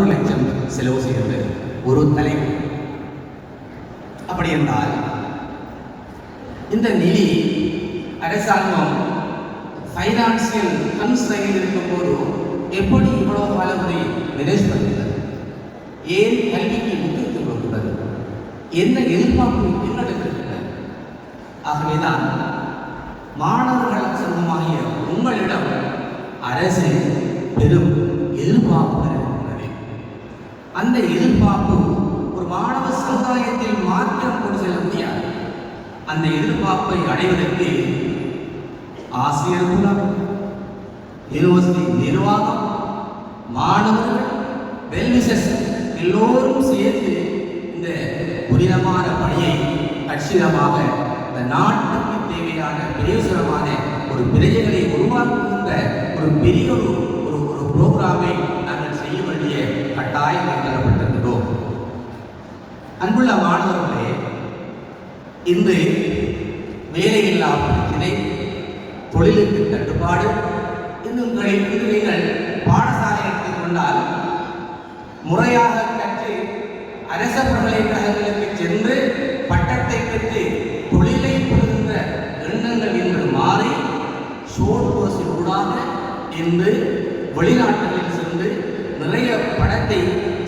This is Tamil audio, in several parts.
பதினோரு லட்சம் செலவு செய்கிறது ஒரு தலைவர் அப்படி என்றால் இந்த நிதி அரசாங்கம் ஃபைனான்சியல் கன்ஸ்ட்ரைனில் இருக்கும்போது எப்படி இவ்வளவு காலமுறை மேனேஜ் பண்ணுகிறது ஏன் கல்விக்கு முக்கியத்துவம் கொடுக்கிறது என்ன எதிர்பார்ப்பு என்ன ஆகவேதான் மாணவர்கள் சமூகமாகிய உங்களிடம் அரசு பெரும் எதிர்பார்ப்பு அந்த எதிர்பார்ப்பு ஒரு மாணவ சமுதாயத்தில் மாற்றம் கொண்டு செல்ல முடியாது. அந்த எதிர்பார்ப்பை அடைவதற்கு ஆசிரியர் குலம் யூனிவர்சிட்டி நிர்வாகம் மாணவர்கள் வெல்விசஸ் எல்லோரும் சேர்ந்து இந்த புனிதமான பணியை கட்சிதமாக இந்த நாட்டுக்கு தேவையான பிரயோசனமான ஒரு பிரஜைகளை உருவாக்குகின்ற ஒரு பெரிய ஒரு ஒரு ப்ரோக்ராமை கட்டாயம் தரப்பட்டிருக்கிறோம் அன்புள்ள மாணவர்களே இன்று வேலையில்லா பிரச்சனை தொழிலுக்கு தட்டுப்பாடு. இன்னும் நீங்கள் பாடசாலை எடுத்துக்கொண்டால் முறையாக கற்று அரச பல்கலைக்கழகங்களுக்கு சென்று பட்டத்தை பெற்று தொழிலை பெறுகின்ற எண்ணங்கள் இன்று மாறி ஷோர்ட் கோர்ஸ் ஊடாக இன்று வெளிநாட்டுகளில் சென்று நிறைய பணத்தை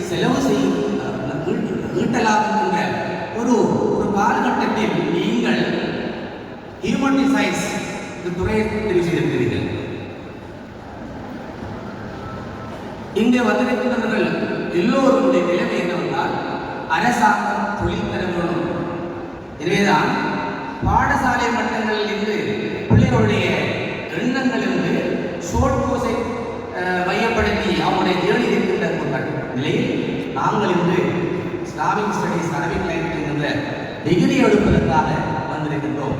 செலவு செய்யும் ஈட்டலாம் என்கின்ற ஒரு ஒரு காலகட்டத்தில் நீங்கள் ஹியூமன் சயின்ஸ் இந்த துறையை தெரிவு செய்திருக்கிறீர்கள். இங்கே வந்திருக்கிறவர்கள் எல்லோருடைய நிலைமை என்னவென்றால் அரசாங்கம் தொழில் தர வேணும் எனவேதான் பாடசாலை மட்டங்களில் இருந்து பிள்ளைகளுடைய எண்ணங்கள் இருந்து ஷோர்ட் கோர்ஸை மையப்படுத்தி அவங்களுடைய ஜேர்னி இருக்கின்ற ஒரு கட்ட- நிலையில் நாங்கள் இன்று இஸ்லாமிக் ஸ்டடிஸ் அரபிக் லைன் என்கின்ற டிகிரி எடுப்பதற்காக வந்திருக்கின்றோம்.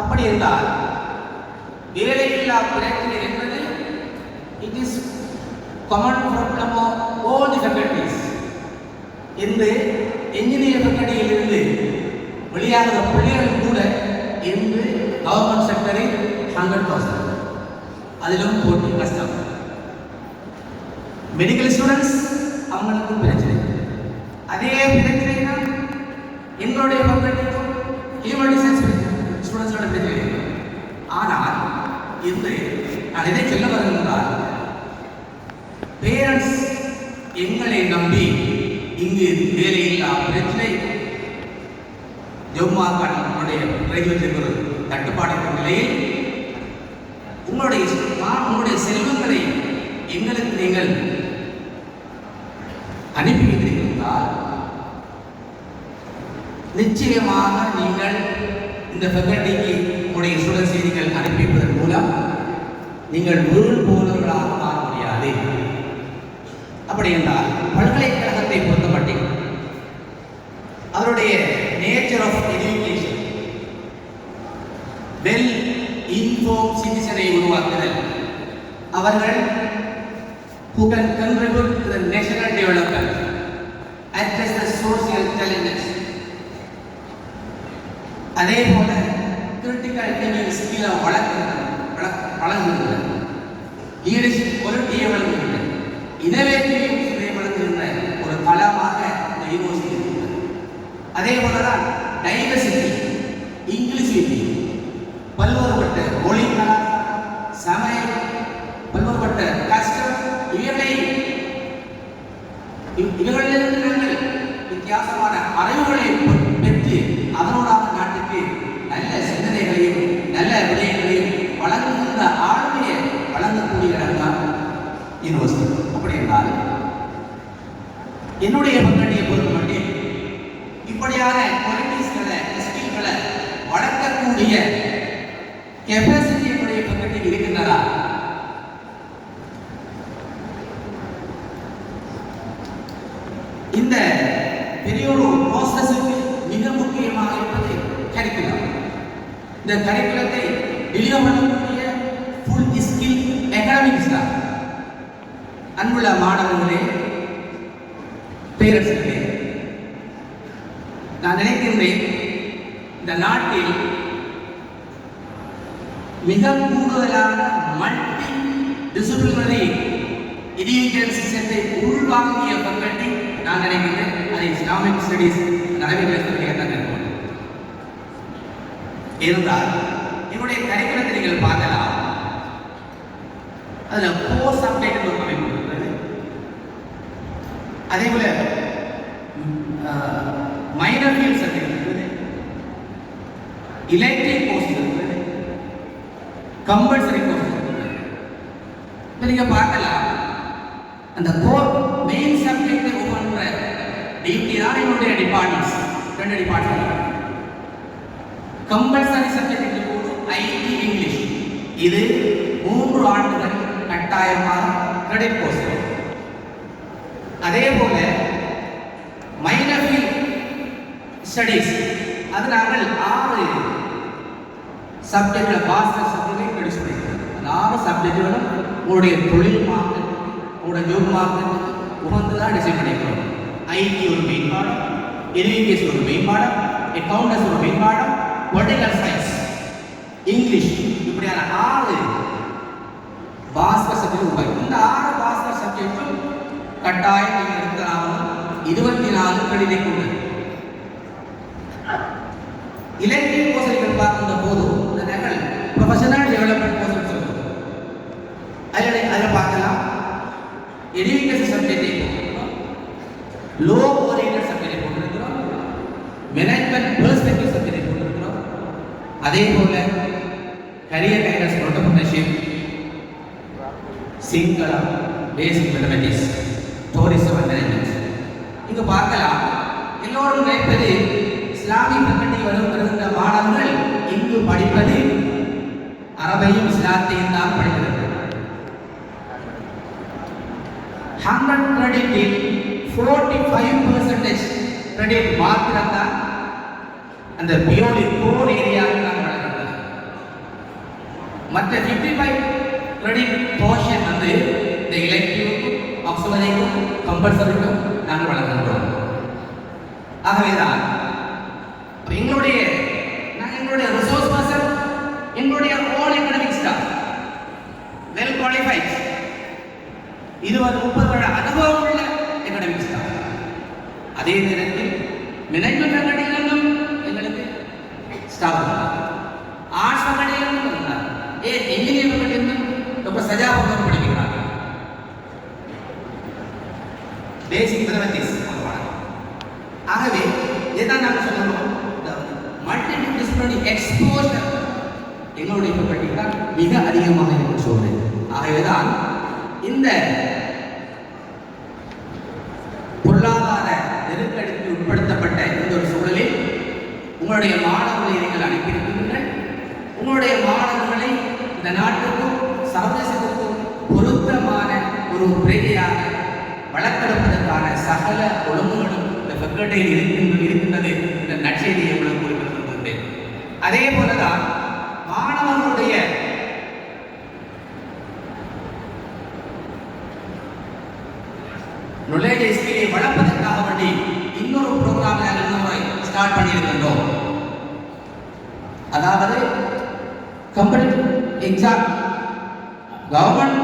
அப்படி என்றால் வேலையில்லா பிரச்சனை என்பது it is common problem of all the faculties இன்று என்ஜினியர் ஃபேக்கல்டியிலிருந்து வெளியாகிற பிள்ளைகள் கூட இன்று கவர்மெண்ட் செக்டரில் ஹண்ட்ரட் தௌசண்ட் அதிலும் போட்டி கஷ்டம். மெடிக்கல் ஸ்டூடெண்ட்ஸ் அவங்களுக்கு பிரச்சனை. அதே பிரச்சனை தான் எங்களுடைய ஃபேக்கல்டிக்கும் ஹியூமன் டிசைன்ஸ் ஸ்டூடெண்ட்ஸோட பிரச்சனை. ஆனால் இன்று நான் எதை சொல்ல வருகின்றால் பேரண்ட்ஸ் எங்களை நம்பி இங்கு வேலையில்லா பிரச்சனை. ஜம்மாக்கான் உங்களுடைய கிராஜுவேட் ஒரு தட்டுப்பாடு நிலையில் உங்களுடைய உங்களுடைய செல்வங்களை எங்களுக்கு நீங்கள் அனுப்பி வைத்திருந்தால் நிச்சயமாக நீங்கள் இந்த ஃபெக்கல்ட்டிக்கு உங்களுடைய சுழல் செய்திகள் அனுப்பிப்பதன் மூலம் நீங்கள் வீண் போனவர்களாக மாற முடியாது. அப்படி என்றால் பல்கலைக்கழகத்தை பொறுத்தமட்டில் அவருடைய nature of education well inform சிட்டிசனை உருவாக்குதல் அவர்கள் who can contribute to the national development, address the social challenges. அதே போல கிரிட்டிக்கல் திங்கிங் ஸ்கில்லை வளர்க்கிறது வளர்கிறது லீடர்ஷிப் குவாலிட்டியை வளர்க்கிறது இனோவேட்டிவ் இதை வளர்க்கின்ற ஒரு தளமாக இந்த யூனிவர்சிட்டி இருக்கிறது அதே போலதான் டைவர்சிட்டி இன்க்ளூசிவிட்டி பல்வேறுபட்ட மொழி கலாச்சாரம், சமயம் பல்வேறுபட்ட கஷ்டம் இவர்களிலிருந்து இவ்- நாங்கள் வித்தியாசமான அறிவுகளை பெற்று அதனோடாக நாட்டுக்கு நல்ல சிந்தனைகளையும் நல்ல விடயங்களையும் வழங்குகின்ற ஆளுமையை வழங்கக்கூடிய இடம்தான் யூனிவர்சிட்டி. அப்படி என்றால் என்னுடைய பங்களியை பொறுத்தமட்டில் இப்படியான குவாலிட்டிஸ்களை ஸ்கில்களை வளர்க்கக்கூடிய கெப்பாசிட்டி என்னுடைய பக்கத்தில் இருக்கின்றதா இந்த பெரிய ஒரு ப்ராசஸுக்கு மிக முக்கியமாக இருப்பது கரிக்குலம் இந்த கரிக்குலத்தை டெலிவர் பண்ணக்கூடிய ஃபுல் ஸ்கில் எக்கனாமிக்ஸ் தான் அன்புள்ள மாணவர்களே பேரரசுகளே நான் நினைக்கின்றேன் இந்த நாட்டில் மிக கூடுதலான மல்டி டிசிப்ளினரி எஜுகேஷன் சிஸ்டத்தை உள்வாங்கிய ஃபேக்கல்டி நான் நினைக்கின்றேன் அதை இஸ்லாமிக் ஸ்டடீஸ் நடைமுறையில் இருந்தால் என்னுடைய கரிக்குலத்தை நீங்கள் பார்க்கலாம். அதுல கோர் அப்டேட் ஒரு அமைப்பு இருக்கிறது அதே போல மைனர் ஃபீல்ட் சப்ஜெக்ட் இருக்கிறது எலக்ட்ரிக் கோர்ஸ் இருக்கிறது கம்பல்சரி கோர்ஸ் இருக்கிறது இப்ப நீங்க பார்க்கலாம். அந்த கோர் மெயின் சப்ஜெக்ட் ஒவ்வொன்ற டியூட்டி தான் என்னுடைய டிபார்ட்மெண்ட்ஸ் ரெண்டு டிபார்ட்மெண்ட் கம்பல்சரி சப்ஜெக்ட் போது ஐடி இங்கிலீஷ் இது மூன்று ஆண்டுகள் கட்டாயமாக கிரெடிட் கோர்ஸ் அதே போல மைனர் ஸ்டடீஸ் அது நாங்கள் ஆறு சப்ஜெக்ட்ல பாஸ்கர் சப்ஜெக்டை கிரெடிட் பண்ணிக்கிறோம் அந்த ஆறு சப்ஜெக்டுகளும் உங்களுடைய தொழில் மார்க்கெட் உங்களுடைய ஜோப் மார்க்கெட் உகந்து தான் டிசைன் பண்ணிக்கிறோம் ஐடி ஒரு மெயின் பாடம் எல்இபிஎஸ் ஒரு மெயின் பாடம் அக்கௌண்டஸ் ஒரு மெயின் பாடம் பொலிட்டிக்கல் சயின்ஸ் இங்கிலீஷ் இப்படியான ஆறு பாஸ்கர் சப்ஜெக்ட் உபயோகம் இந்த ஆறு பாஸ்கர் சப்ஜெக்டும் கட்டாயம் நீங்கள் எடுத்தாலும் இருபத்தி நாலு கடிதை கொண்டு. இலக்கிய கோர்ஸ்கள் பார்க்கின்ற போது இந்த நகல் ப்ரொஃபஷனல் டெவலப்மெண்ட் கோசல் சொல்லுவோம். அதில் அதில் பார்க்கலாம். எஜுகேஷன் சப்ஜெக்ட் லோ ஓரியன்டட் சப்ஜெக்டை போட்டிருக்கிறோம் மேனேஜ்மெண்ட் பெர்ஸ்பெக்டிவ் சப்ஜெக்டை போட்டிருக்கிறோம் அதே போல career guidance entrepreneurship Sinhala basic mathematics tourism and management பார்க்கலாம். எல்லோரும் நினைப்பது இஸ்லாமிய கல்வி வரும் மாணவர்கள் இங்கு படிப்பது அரபையும் இஸ்லாத்தையும் தான் படிக்கிறது. ஹண்ட்ரட் கிரெடிட்டில் ஃபோர்ட்டி ஃபைவ் பர்சன்டேஜ் கிரெடிட் மாத்திரம் தான் அந்த பியோலி கோர் ஏரியாவில் மற்ற ஃபிஃப்டி ஃபைவ் கிரெடிட் போர்ஷன் வந்து இந்த இலக்கியக்கும் ஆக்சிலரிக்கும் கம்பல்சரிக்கும் நாங்கள் வழங்குகிறோம். ஆகவே தான் எங்களுடைய நான் எங்களுடைய ரிசோர்ஸ் பர்சன் எங்களுடைய own economic staff well qualified இருபது முப்பது வருட அனுபவம் உள்ள எக்கனாமிக் ஸ்டாஃப் அதே நேரத்தில் மேனேஜ்மெண்ட் பேசிக் மேத்தமெட்டிக்ஸ் ஆகவே இதைதான் நாங்கள் சொல்லணும் மல்டி டிஸ்பிளினரி எக்ஸ்போஷர் எங்களுடைய தான் மிக அதிகமாக இருக்கும் சொல்றேன். ஆகவேதான் இந்த பொருளாதார நெருக்கடிக்கு உட்படுத்தப்பட்ட இந்த ஒரு சூழலில் உங்களுடைய மாணவர்களை நீங்கள் அனுப்பியிருக்கின்ற உங்களுடைய மாணவர்களை இந்த நாட்டுக்கும் சர்வதேசத்துக்கும் பொருத்தமான ஒரு பிரதியாக வளர்த்தெடுப்பதற்கான சகல ஒழுங்குகளும் இந்த ஃபெக்கல்டியில் இருக்கின்ற இருக்கின்றது இந்த நற்செய்தியை உங்களுக்கு குறிப்பிட்டிருக்கின்றேன். அதே போலதான் மாணவர்களுடைய நுழைய ஸ்கிலை வளர்ப்பதற்காக வேண்டி இன்னொரு ப்ரோக்ராம் நாங்கள் இந்த முறை ஸ்டார்ட் பண்ணியிருக்கின்றோம். அதாவது கம்பெனி எக்ஸாம் கவர்மெண்ட்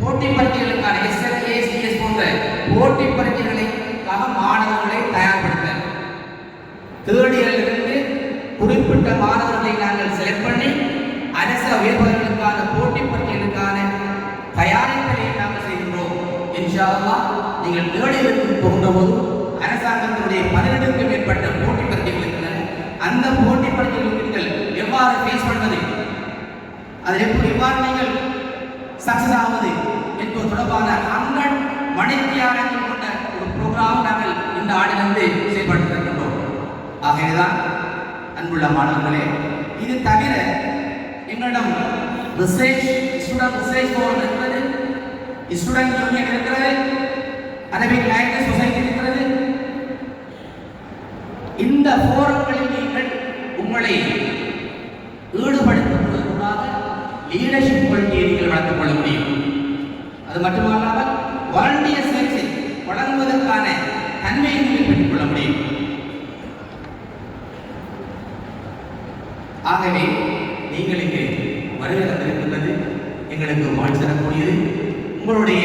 போட்டி பரீட்சைகளுக்கான எஸ்எல் ஏசிஎஸ் போன்ற போட்டி பரீட்சைகளுக்காக மாணவர்களை தயார்படுத்த. தேர்ட் இயர்லிருந்து குறிப்பிட்ட மாணவர்களை நாங்கள் செலக்ட் பண்ணி அரச உயர்வர்களுக்கான போட்டி பரீட்சைகளுக்கான தயாரிப்பதை நாங்கள் செய்கின்றோம் இன்ஷா நீங்கள் தேர்ட் இயருக்கு போகின்ற அரசாங்கத்தினுடைய பதினெட்டுக்கு மேற்பட்ட போட்டி பரீட்சைகள் அந்த போட்டி பரீட்சைகளுக்கு நீங்கள் எவ்வாறு ஃபேஸ் பண்ணுவது? அதில் எப்படி எவ்வாறு நீங்கள் சக்சஸ் ஆவது என்பது தொடர்பான ஹண்ட்ரட் மணித்தியாலங்கள் கொண்ட ஒரு ப்ரோக்ராம் நாங்கள் இந்த ஆண்டிலிருந்து செயல்படுத்திருக்கின்றோம். ஆகவேதான் அன்புள்ள மாணவர்களே இது தவிர எங்களிடம் ரிசர்ச் ஸ்டூடெண்ட் ரிசர்ச் போர்டு இருக்கிறது ஸ்டூடெண்ட் யூனியன் இருக்கிறது அரபிக் லாங்குவேஜ் சொசைட்டி இருக்கிறது. இந்த போரங்களில் நீங்கள் உங்களை ஈடுபடுத்துவதற்காக லீடர்ஷிப் குவாலிட்டியை நீங்கள் வளர்த்துக் கொள்ள முடியும் அது மட்டுமல்லாமல் வறண்டிய சிகிச்சை வழங்குவதற்கான தன்மையை நீங்கள் பெற்றுக்கொள்ள முடியும். ஆகவே நீங்கள் இங்கே வருகை தந்திருக்கின்றது எங்களுக்கு வாழ் தரக்கூடியது உங்களுடைய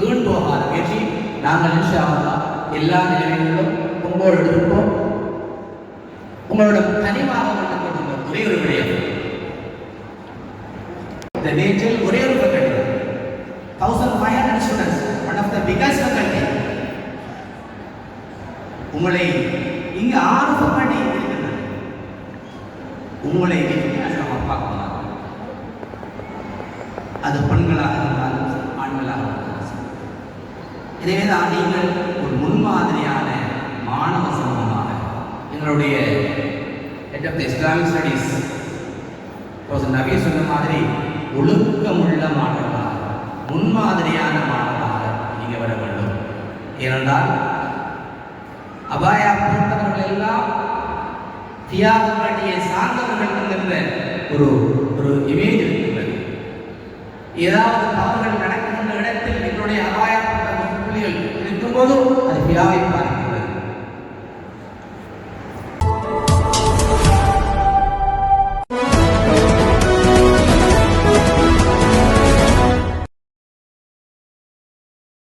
வீண் போகாத முயற்சி நாங்கள் இன்ஷா எல்லா நிலைமைகளிலும் உங்களோடு இருப்போம். உங்களோட கனிவாக கொண்டிருக்கின்ற ஒரே ஒரு விடயம் இந்த நேற்றில் ஒரே ஒரு faculty thousand five hundred students one of the biggest faculty உங்களை இங்கு உங்களை வித்தியாசமாக பார்க்கலாம் அது பெண்களாக இருந்தாலும் ஆண்களாக இருந்தாலும் எனவேதான் தான் நீங்கள் ஒரு முன்மாதிரியான மாணவ சமூகமாக எங்களுடைய head of the Islamic studies நபி சொன்ன மாதிரி ஒழுக்கமுள்ள மாணவர்களாக முன்மாதிரியான மாணவர்களாக நீங்கள் வர வேண்டும். ஏனென்றால் அபாயா போன்றவர்கள் எல்லாம் தியாகப்பட்டியை சார்ந்தவர்கள் என்கின்ற ஒரு ஒரு இமேஜ் இருக்கின்றது. ஏதாவது தவறுகள் நடக்கின்ற இடத்தில் என்னுடைய அபாயப்பட்ட புள்ளிகள் இருக்கும்போது அது தியாகிப்பார்